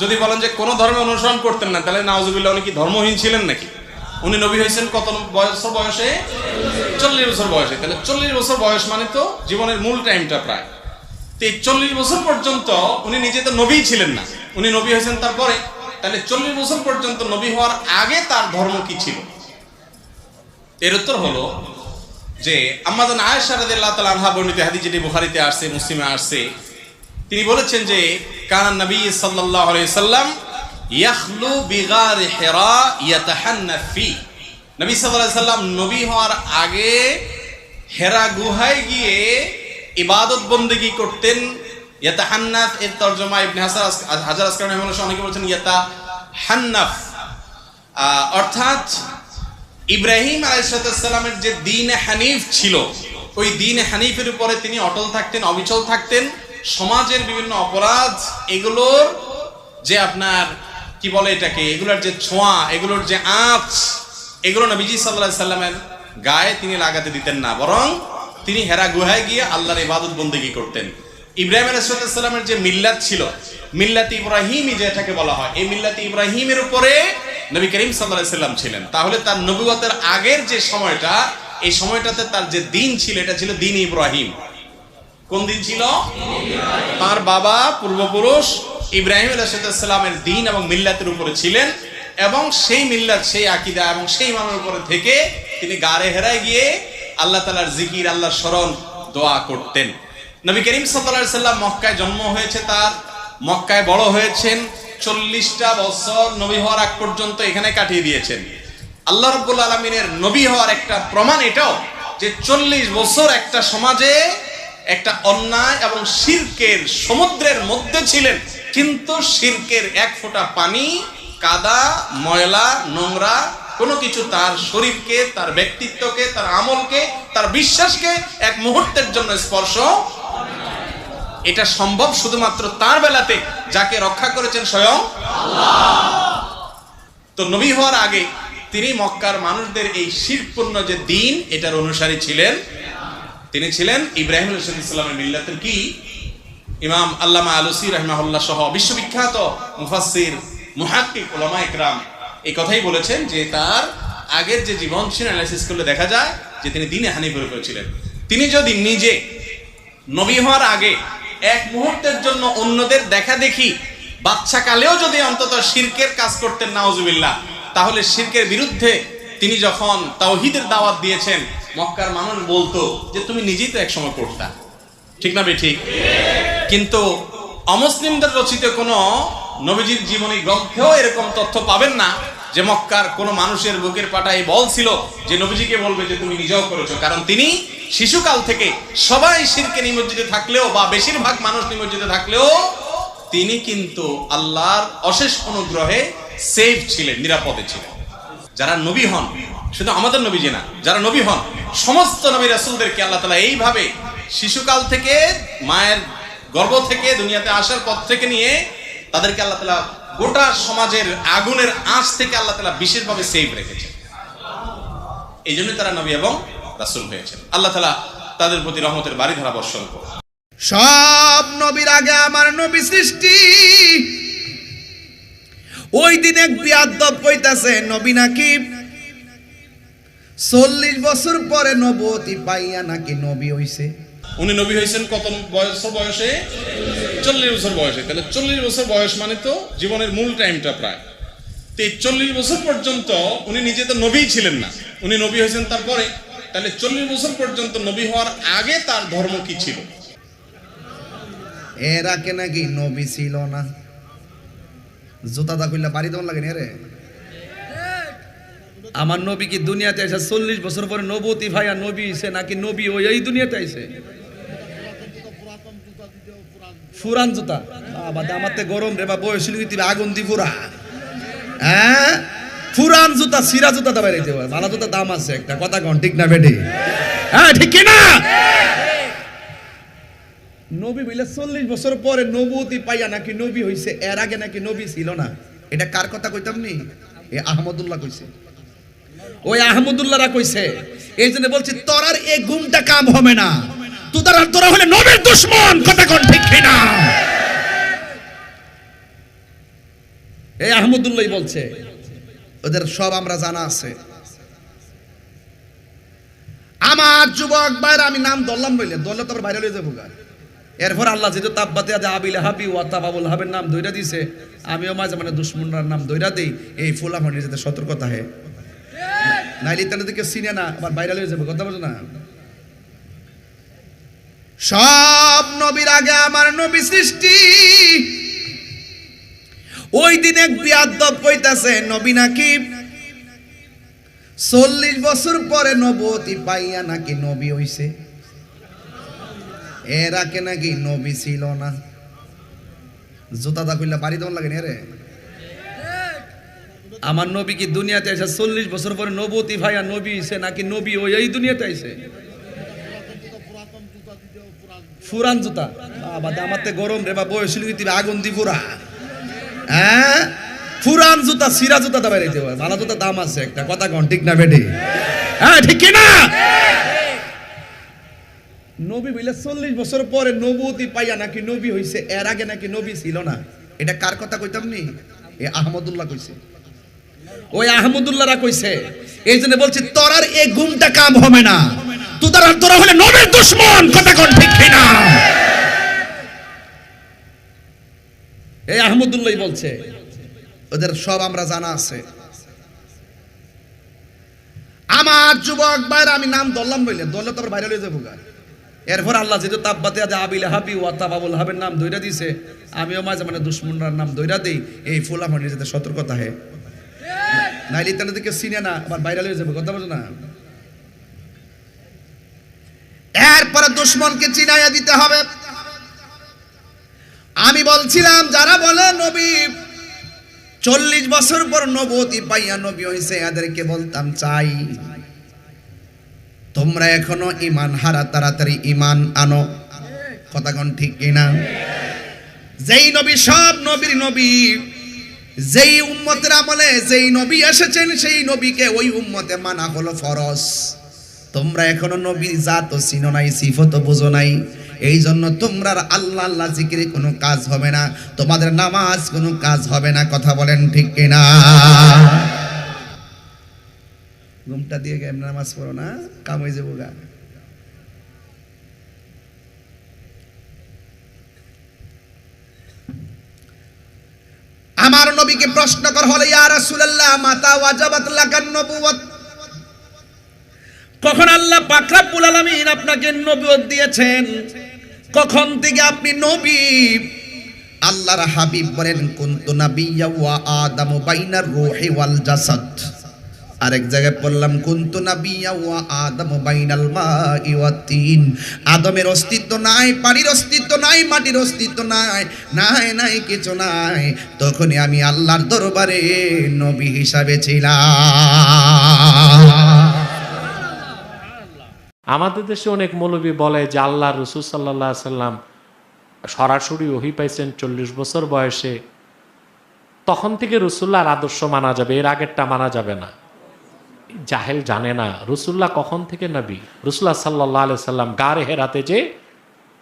যদি বলেন যে কোনো ধর্মে অনুসরণ করতেন না, তাহলে নাওজুবিল্লাহ উনি কি ধর্মহীন ছিলেন নাকি? উনি নবী হয়েছেন কত বছর বয়সে? চল্লিশ বছর বয়সে। তাহলে চল্লিশ বছর বয়স মানে তো জীবনের মূল টাইমটা প্রায়। তো এই চল্লিশ বছর পর্যন্ত উনি নিজে তো নবী ছিলেন না। উনি নবী হয়েছেন তারপরে। তাহলে চল্লিশ বছর পর্যন্ত নবী হওয়ার আগে তার ধর্ম কি ছিল? এর উত্তর হলো যে আমাদের আয়েশা রাদিয়াল্লাহু তাআলা আনহা বর্ণিত হাদিস যেটি বুখারীতে আসছে, মুসলিমে আসছে তিনি বলেছেন যে কানান নবী আলাইহি সাল্লাম ইয়াখলু বিগার হিরা ইয়াতাহান্না ফি। নবী আলাইহি সাল্লাম নবী হওয়ার আগে হেরা গুহায় গিয়ে ইবাদত বন্দেগী করতেন। ইয়াতাহান্নাফ এর তরজমা ইবনে হাসান হাজার আসকার অনেকে বলেছেন ইয়াতা হান্নাফ অর্থাৎ ইব্রাহিম আলাইসালামের যে দিন হানিফ ছিল, ওই দিন হানিফের উপরে তিনি অটল থাকতেন, অবিচল থাকতেন। সমাজের বিভিন্ন অপরাধ এগুলোর যে আপনার, কি বলে এটাকে, এগুলোর যে ছোঁয়া, এগুলোর যে আঁচ, এগুলো নবীজি সাল্লাহ সাল্লামের গায়ে তিনি লাগাতে দিতেন না, বরং তিনি হেরা গুহায় গিয়ে আল্লাহর ইবাদত বন্দেগী করতেন। ইব্রাহিম আলাইসাল্লামের যে মিল্লাত ছিল, মিল্লাত ইব্রাহিমই যেটাকে বলা হয়, এই মিল্লাত ইব্রাহিমের উপরে নবী করিম সাল্লাহ ছিলেন। তাহলে তার নবুয়তের আগের যে সময়টা, এই সময়টাতে তার যে দিন ছিল, এটা ছিল দিন ইব্রাহিম। কোন দিন ছিল? তার বাবা পূর্বপুরুষ ইব্রাহিম আলাইসাল্লামের দিন এবং মিল্লাতের উপরে ছিলেন এবং সেই মিল্লাত, সেই আকিদা এবং সেই মানের উপরে থেকে তিনি গাড়ে হেরায় গিয়ে আল্লাহ তালার জিকির আল্লাহ স্মরণ দোয়া করতেন। নবী করিম সাল্লাম মক্কায় জন্ম হয়েছে তার। মক্কায় বড় হয়েছেন। চল্লিশটা বছর নবী হওয়ার আগ পর্যন্ত এখানে কাটিয়ে দিয়েছেন। আল্লাহ রব্বুল আলমিনের নবী হওয়ার একটা প্রমাণ এটাও যে চল্লিশ বছর একটা সমাজে একটা অন্যায় এবং শিরকের সমুদ্রের মধ্যে ছিলেন। কিন্তু শিরকের এক ফোঁটা পানি, কাদা, ময়লা, নোংরা, কোনো কিছু তার শরীরকে, তার ব্যক্তিত্বকে, তার আমলকে, তার বিশ্বাসকে এক মুহূর্তের জন্য স্পর্শ এটা সম্ভব শুধুমাত্র তার বেলাতে, যাকে রক্ষা করেছেন স্বয়ং তো নবী হওয়ার আগে তিনি মক্কার মানুষদের এই শিরপূর্ণ যে দিন, এটার অনুসারী ছিলেন তিনি ছিলেন ইব্রাহিম ইসলামের মিল্লাতের কি? ইমাম আল্লামা আলুসি রহমাহুল্লাহ সহ বিশ্ববিখ্যাত মুফাসির মুহাক্কিক ওলামা ইকরাম এই কথাই বলেছেন যে তার আগের যে জীবন ছিল অ্যানালাইসিস করলে দেখা যায় যে তিনি দিনে হানিফের উপরে ছিলেন তিনি যদি নিজে নবী হওয়ার আগে এক মুহূর্তের জন্য অন্যদের দেখা দেখি বাচ্চা কালেও যদি অন্তত শিরকের কাজ করতেন নাওজুবিল্লাহ তাহলে শিরকের বিরুদ্ধে তিনি যখন তাওহিদের দাওয়াত দিয়েছেন, মক্কার মানুষ বলতো যে, তুমি নিজেই তো একসময় করতা ঠিক না ঠিক কিন্তু অমুসলিমদের রচিত কোনো নবীজির জীবনী গ্রন্থেও এরকম তথ্য পাবেন না যে, মক্কার কোনো মানুষের বুকের পাটায় বল ছিল যে, নবীজিকে বলবে যে, তুমি নিজেও করেছ। কারণ তিনি শিশুকাল থেকে সবাই শিরকে নিমজ্জিত থাকলেও বা বেশিরভাগ মানুষ নিমজ্জিত থাকলেও তিনি কিন্তু আল্লাহর অশেষ অনুগ্রহে সেফ ছিলেন, নিরাপদে ছিলেন। যারা নবী হন, শুধু আমাদের নবী যে না, যারা নবী হন, সমস্ত নবী রাসুলদেরকে আল্লাহ তালা এইভাবে শিশুকাল থেকে, মায়ের গর্ভ থেকে, দুনিয়াতে আসার পর থেকে নিয়ে তাদেরকে আল্লাহ তালা গোটা সমাজের আগুনের আঁচ থেকে আল্লাহ তালা বিশেষভাবে সেভ রেখেছেন। এই জন্য তারা নবী এবং রাসুল হয়েছেন। আল্লাহ তালা তাদের প্রতি রহমতের বাড়ি ধারা বর্ষণ করুন। সব নবীর আগে আমার নবী সৃষ্টি ওই দিন এক বিয়াদ্দব কইতাছে নবী নাকি? চল্লিশ বছর পরে নবতী পাইয়া নাকি নবী হইছে। উনি নবী হয়েছেন কত বয়স বয়সে? চল্লিশ বছর বয়সে। তাহলে চল্লিশ বছর বয়স মানে তো জীবনের মূল টাইমটা প্রায়। তো এই চল্লিশ বছর পর্যন্ত উনি নিজে তো নবী ছিলেন না। উনি নবী হয়েছেন তারপরে। তাহলে চল্লিশ বছর পর্যন্ত নবী হওয়ার আগে তার ধর্ম কি ছিল? এর আগে নাকি নবী ছিল না। জুতা দা কইলা বাড়ি দেওয়ার লাগে রে আমার নবী কি দুনিয়াতে এসে চল্লিশ বছর পরে নবতী ভাইয়া নবী হইছে নাকি নবী ওই এই দুনিয়াতে আইছে ফুরান জুতা। বাবা দামাতে গরম রে, বা বয়স দিবে আগুন দি পুরা হ্যাঁ? ফুরান জুতা, সিরা জুতা দাবাই রেখে ভালো জুতা দাম আছে একটা। কথা কন, ঠিক না বেটি? হ্যাঁ ঠিক কি না নবী বলে চল্লিশ বছর পরে নবতী পাইয়া নাকি নবী হইছে? এর আগে নাকি নবী ছিল না। এটা কার কথা কইতাম নি? এ আহমদুল্লাহ কইছে। ওই আহমদুল্লাহরা কইছে, এই জন্য বলছি, তোরার এই ঘুমটা কাম হবে না। তোরা তোরা হলে নবীর দুশ্মন, কথা কোন ঠিক না? এই আহমদুল্লাহ বলছে, ওদের সব আমরা জানা আছে। আমার যুবক ভাইরা, আমি নাম ধরলাম বললে ধরলে তো বাইরে লয়ে যাব গা। এরপর আল্লাহ যেহেতু তাব্বাতে আদে আবিল হাবি ওয়া তাবাবুল হাবের নাম দইরা দিছে, আমিও মাঝে মানে দুশ্মনরার নাম দইরা দেই, এই ফুলা ফানির যাতে সতর্কতা হে। নাইলে তাহলে দিকে চিনে না, আবার বাইরে লয়ে যাব, কথা বলছো না? সব নবীর আগে আমার নবী সৃষ্টি। ওই দিন এক বিয়াদ্দব কইতাছে, নবী নাকি? চল্লিশ বছর পরে নবতী পাইয়া নাকি নবী হইছে। এর আগে নাকি? নবী ছিল না। জুতা দা কইলা বাড়ি দেওয়ার লাগে না রে আমার নবী কি দুনিয়াতে এসে চল্লিশ বছর পরে নবতী ভাইয়া নবী হইছে নাকি নবী ওই এই দুনিয়াতে আইছে? ফুরান জুতা। বাবা দামাতে গরম রে, বা বয়স আগুন দি পুরা হ্যাঁ? ফুরান জুতা, সিরা জুতা দাবাই রেখে ভালো জুতা দাম আছে একটা। কথা কন, ঠিক না বেটি? হ্যাঁ ঠিক কি না নবী বলে চল্লিশ বছর পরে নবতী পাইয়া নাকি নবী হইছে? এর আগে নাকি নবী ছিল না? এটা কার কথা কইতাম নি? এ আহমদুল্লাহ কইছে। ওই আহমদুল্লাহরা কইছে এই জন্য বলছি, তোরার এই গুমটা কাম হবে না। তোরা তোরা হলে নবীর দুশ্মন, কথা কোন ঠিক না এই আহমদুল্লাহ বলছে, ওদের সব আমরা জানা আছে। আমার যুবক ভাইরা, আমি নাম ধরলাম বললে ধরলে তো আবার বাইরে লয়ে যাব গা। এরপর আল্লাহ যেহেতু তাব্বাতে আদে আবিল হাবি ওয়া তাবাবুল হাবের নাম দইরা দিছে, আমিও মাঝে মানে দুশ্মনরার নাম দইরা দেই, এই ফুলা ফানির যাতে সতর্কতা হে। নাইলে তাহলে দিকে চিনে না, আবার বাইরে লয়ে যাব, কথা বলছো না? এরপরে দুশ্মনকে চিনাইয়া দিতে হবে। আমি বলছিলাম, যারা বলে নবী, চল্লিশ বছর পর নবতী পাইয়া নবী হয়েছে এদেরকে বলতাম চাই। তোমরা এখনও ইমান হারা, তাড়াতাড়ি ইমান আনো। কথাগণ ঠিক কিনা? যেই নবী, সব নবীর নবী, যেই উম্মতের আমলে যেই নবী এসেছেন, সেই নবীকে ওই উম্মতে মানা হলো ফরজ। তোমরা এখনও নবীর জাত চিনো নাই, সিফত বুঝো নাই। এই জন্য তোমরা আল্লাহ আল্লাহ জিকিরে কোনো কাজ হবে না। তোমাদের নামাজ কোনো কাজ হবে না। কথা বলেন ঠিক কিনা? ঘুমটা দিয়ে গেম নামাজ পড়ো না, কাম হয়ে যাব গা। আমার নবীকে প্রশ্ন কর, হলে, ইয়া রাসূলুল্লাহ, মাতা ওয়াজাবাত লাকান নবুওয়াত। কখন আল্লাহ পাক রব্বুল আলামিন আপনাকে নবুয়ত দিয়েছেন? কখন থেকে আপনি নবী? আল্লাহর হাবিব বলেন, কুনতু নাবিয়্যা ওয়া আদামু বাইনার রূহি ওয়াল জাসাদ। আরেক জায়গায় পড়লাম, কুনতু ওয়া আদামু ওয়াত তিন। আদমের অস্তিত্ব নাই পানির অস্তিত্ব নাই, মাটির অস্তিত্ব নাই নাই নাই, কিছু নাই। তখনই আমি আল্লাহর দরবারে নবী হিসাবে ছিলাম। আমাদের দেশে অনেক মৌলবী বলে যে আল্লাহ রসুল সাল্লাহ সাল্লাম সরাসরি ওহি পাইছেন চল্লিশ বছর বয়সে। তখন থেকে রসুল্লাহর আদর্শ মানা যাবে, এর আগেরটা মানা যাবে না। জাহেল জানে না। রসুল্লাহ কখন থেকে নবী? রসুল্লাহ সাল্লাহ আলি সাল্লাম গারে হেরাতে যে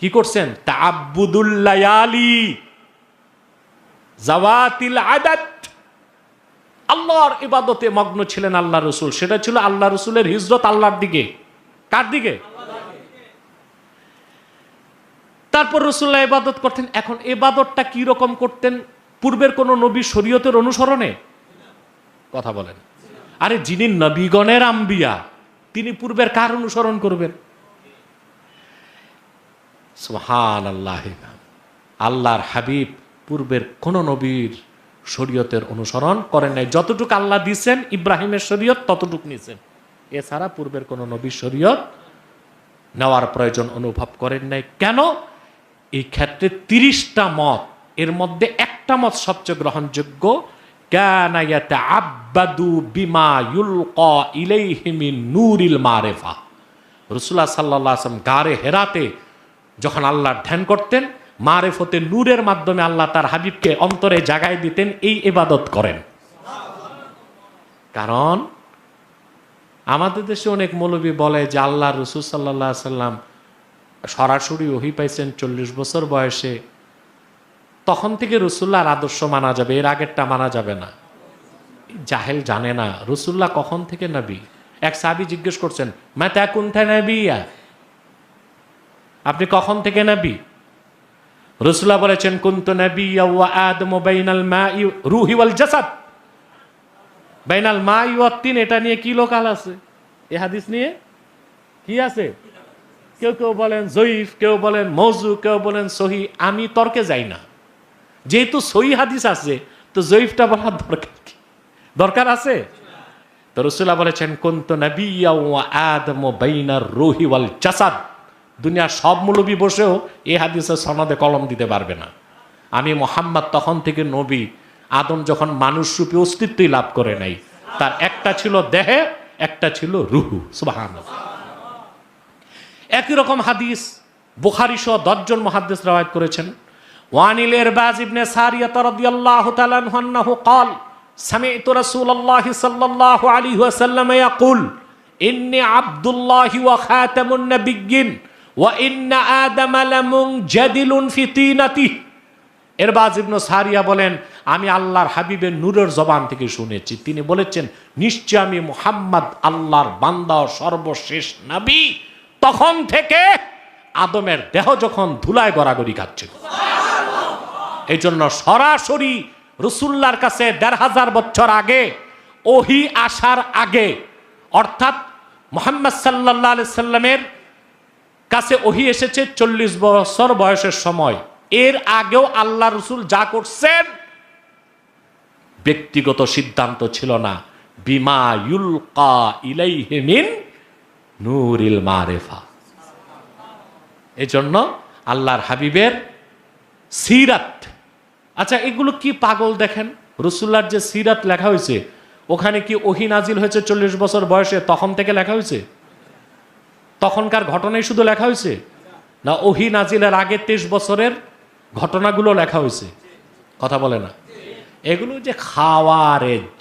কি করছেন? তাবুদুল্লায়ালি জাওয়াতিল আল্লাহর ইবাদতে মগ্ন ছিলেন আল্লাহ রসুল। সেটা ছিল আল্লাহ রসুলের হিজরত আল্লাহর দিকে। কার দিকে? তারপর রসুল্লাহ ইবাদত করতেন। এখন এবাদতটা কি রকম করতেন? পূর্বের কোন নবী শরীয়তের অনুসরণে? কথা বলেন। আরে যিনি নবীগণের আম্বিয়া, তিনি পূর্বের কার অনুসরণ করবেন? সুহান আল্লাহ আল্লাহর হাবিব পূর্বের কোন নবীর শরীয়তের অনুসরণ করেন নাই। যতটুকু আল্লাহ দিছেন, ইব্রাহিমের শরীয়ত ততটুক নিছেন। এছাড়া পূর্বের কোন নবীর শরীয়ত নেওয়ার প্রয়োজন অনুভব করেন নাই। কেন? এই ক্ষেত্রে তিরিশটা মত, এর মধ্যে একটা মত সবচেয়ে গ্রহণযোগ্য আব্বাদু বিমা ইউলকা ইলাইহি মিন নূরিল মারেফা। রসুল্লাহ সাল্লাহ আসলাম গারে হেরাতে যখন আল্লাহর ধ্যান করতেন, মারেফতে নূরের মাধ্যমে আল্লাহ তার হাবিবকে অন্তরে জাগায় দিতেন, এই ইবাদত করেন। কারণ আমাদের দেশে অনেক মৌলবী বলে যে আল্লাহ রসুল সাল্লাহ সাল্লাম সরাসরি ওহি পাইছেন চল্লিশ বছর বয়সে। তখন থেকে রসুল্লাহর আদর্শ মানা যাবে, এর আগেরটা মানা যাবে না। জাহেল জানে না, রসুল্লাহ কখন থেকে নবী? এক সাবি জিজ্ঞেস করছেন, মাতা কুন্থা নবিয়া? আপনি কখন থেকে নবী? রসুল্লাহ বলেছেন, কুন্ত নবী আদম বাইনাল মা রুহি ওয়াল জাসাদ। বাইনাল মা তিন, এটা নিয়ে কি লোকাল আছে? এ হাদিস নিয়ে কি আছে? কেউ কেউ বলেন জয়ীফ, কেউ বলেন মৌজু কেউ বলেন সহি, আমি তর্কে যাই না। যেহেতু সহি হাদিস আছে, তো জয়ীফটা বলার দরকার কি? দরকার আছে? তো রসুল্লাহ বলেছেন বাইনার রুহি ওয়াল জাসাদ। দুনিয়ার সব মুলবি বসেও এ হাদিসের সনদে কলম দিতে পারবে না। আমি মোহাম্মদ তখন থেকে নবী। আদম যখন মানুষ রূপে অস্তিত্বই লাভ করে নাই, তার একটা ছিল দেহে, একটা ছিল রুহু। সুবাহান একই রকম হাদিস বুখারি সহ দশজন মহাদ্দেশ রাওয়ায়ত করেছেন। ওয়ানিল এরবাজ ইবনে সারিয়াত রাদিয়াল্লাহু তাআলা আনহু আন্নাহু قال سمعت رسول الله صلى الله عليه وسلم يقول إني عبد الله وخاتم النبيين وإن آدم لمنجدل في طينته এরবাজ ইবনু সারিয়া বলেন আমি আল্লাহর হাবিবের নূরের জবান থেকে শুনেছি তিনি বলেছেন নিশ্চয় আমি মুহাম্মদ আল্লাহর বান্দা ও সর্বশেষ নবী তখন থেকে আদমের দেহ যখন ধুলায় গড়াগড়ি খাচ্ছিল এই জন্য সরাসরি রসুল্লার কাছে দেড় হাজার বছর আগে, ওহি আসার আগে, অর্থাৎ মোহাম্মদ সাল্লাহ আলি সাল্লামের কাছে ওহি এসেছে চল্লিশ বছর বয়সের সময়। এর আগেও আল্লাহ রসুল যা করছেন, ব্যক্তিগত সিদ্ধান্ত ছিল না। বিমা ইউলকা ইলাইহিমিন নূরিল মারেফা। এজন্য আল্লাহর হাবিবের সিরাত আচ্ছা এগুলো কি পাগল দেখেন? রসুল্লার যে সিরাত লেখা হয়েছে, ওখানে কি ওহি নাজিল হয়েছে চল্লিশ বছর বয়সে, তখন থেকে লেখা হয়েছে? তখনকার ঘটনাই শুধু লেখা হয়েছে? না, ওহি নাজিলের আগে তেইশ বছরের ঘটনাগুলো লেখা হয়েছে? কথা বলে না। এগুলো যে খাওয়ারেজ।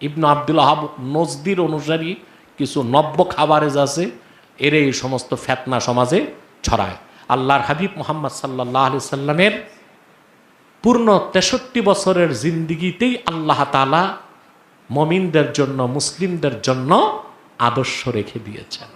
ইবনু আব্দুল আহাব নজদির অনুসারী কিছু নব্য খাবারেজ আছে, এর এই সমস্ত ফেতনা সমাজে ছড়ায়। আল্লাহর হাবিব মোহাম্মদ সাল্লাহ আলি সাল্লামের পূর্ণ তেষট্টি বছরের জিন্দিগিতেই আল্লাহ তালা মমিনদের জন্য মুসলিমদের জন্য আদর্শ রেখে দিয়েছেন।